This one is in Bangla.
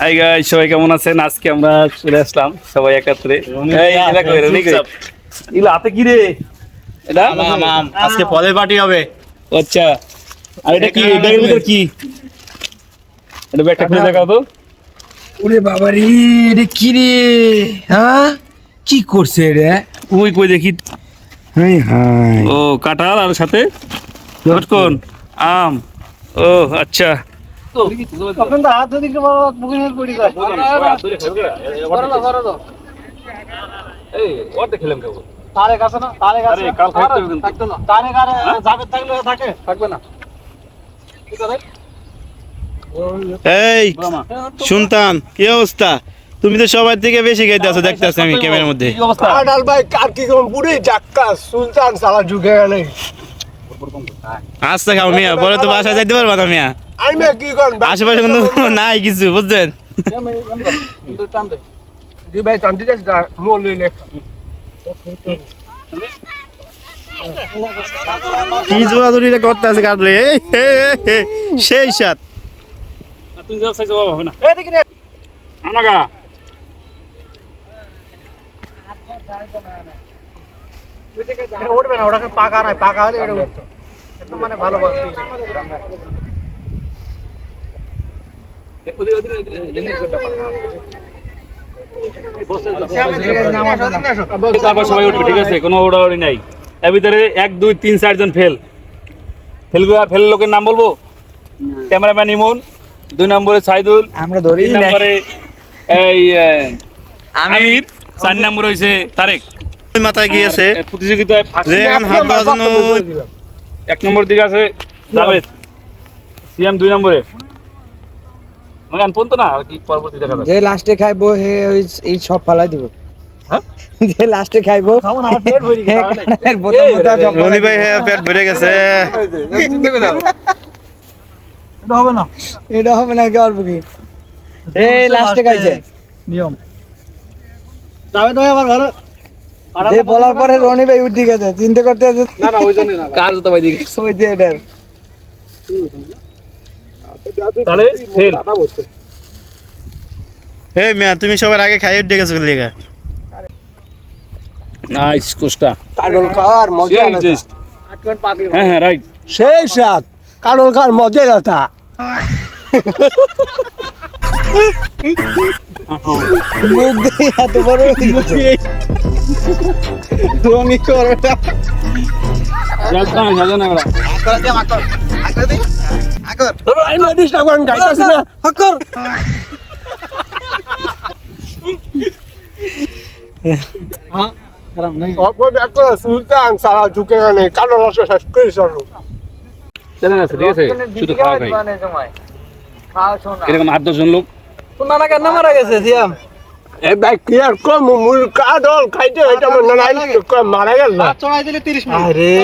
হাই গাইস সবাই কেমন আছেন? আজকে আমরা চলে আসলাম সবাই একাত্রে। ইলা হাতে কি রে? এটা। আজকে পদের পার্টি হবে। আচ্ছা। আর এটা কি? ব্যাগের ভিতর কি? এটা ব্যাগটা খুলে দেখাও তো। ওরে বাবা রে রে কি রে? হ্যাঁ? কি করছে রে? ওই কই দেখি। High high. ও কাঁঠাল আর সাথে? লটকন আম। ও আচ্ছা। হাত দিকে বাবা বুকে নিয়ে পড়ি যায় এই ওর দেখলাম কেবল তারে কাছে না তারে কাছে কাল খাইতে হবে থাকতো না তারে কারে যাবে থাকলে থাকে থাকবে না ঠিক আছে এই শুনতাম কি অবস্থা তুমি তো সবার থেকে বেশি খাইতে আছো দেখতে আছি আমি ক্যামেরার মধ্যে ভাই কার কি কোন পুরি জাক্কা সুলতান সালা ঝুঁকে গেলে আস্তে খাও মিয়া পরে তো বাসায় যাইতে পারবা না মিয়া। আশেপাশে কিন্তু নাই কিছু বুঝছেন? কি করতে আছে কাটলে? সেই সাত। তুই যাও সাইজ হবে না। এদিকে নে। আমাগা এটা উঠবে না ওটাকে পাকা নাই পাকা হলে এটা উঠতো একদম মানে ভালো বাস তারপর সবাই উঠবে ঠিক আছে? কোনো ওড়াওড়ি নাই। এর ভিতরে এক দুই তিন চারজন ফেল ফেল ফেল লোকের নাম বলব? ক্যামেরাম্যান ইমন দুই নম্বরে সাইদুল আমরা ধরি নম্বরে এই আমির চার নম্বর হয়েছে তারেক। মাথায় গিয়েছে প্রতিযোগিতায় first হাত দেওয়ার জন্য এক নম্বর দিকে আছে জাভেদ। সিএম দুই নম্বরে। আনপন না আর কি পরবর্তী দেখা যাবে যে লাস্টে খাইবো হে এই সব ফালাই দিব। হ্যাঁ? যে লাস্টে খাইবো খাব না, আমার পেট ভরে গেছে, হে খাওয়া নাই। কানের বোতল বোতল সব রনি ভাই হ্যাঁ পেট ভরে গেছে। এটা হবে না। এটা হবে না কি অল্প কি? এই লাস্টে খাইছে। নিয়ম। যাবে তো আমার ঘরে যে বলার পরে রনি ভাই উঠে গেছে চিন্তা করতে আছে না না ওই জন্য না কার জুতো ভাই দিকে? ওই যে এটার। তাহলে ফেল মিয়া তুমি সবার আগে খাইয়ে উঠে গেছো লেগা নাইস কাডল খাওয়ার মজা হ্যাঁ হ্যাঁ রাইট সেই সাত কাডল খাওয়ার মজা আলাদা। মুখ দিয়ে এত বড় রনি করোটা যাও না। যাও না আমরা আমি ডিস্টার্ব করেন যাইতাছি না হকর সুলতান সারা ঝুঁকে গেলে কালো রস শেষ করে চলো চলে গেছে ঠিক আছে শুধু খাওয়া খাই এরকম আট দশজন লোক। নানা কেন মারা গেছে সিয়াম? এ ভাই কি আর কম? মূল দল খাইতে হইতো মনে নাই মারা গেল না। চড়াই দিলে তিরিশ মিনিট। আরে।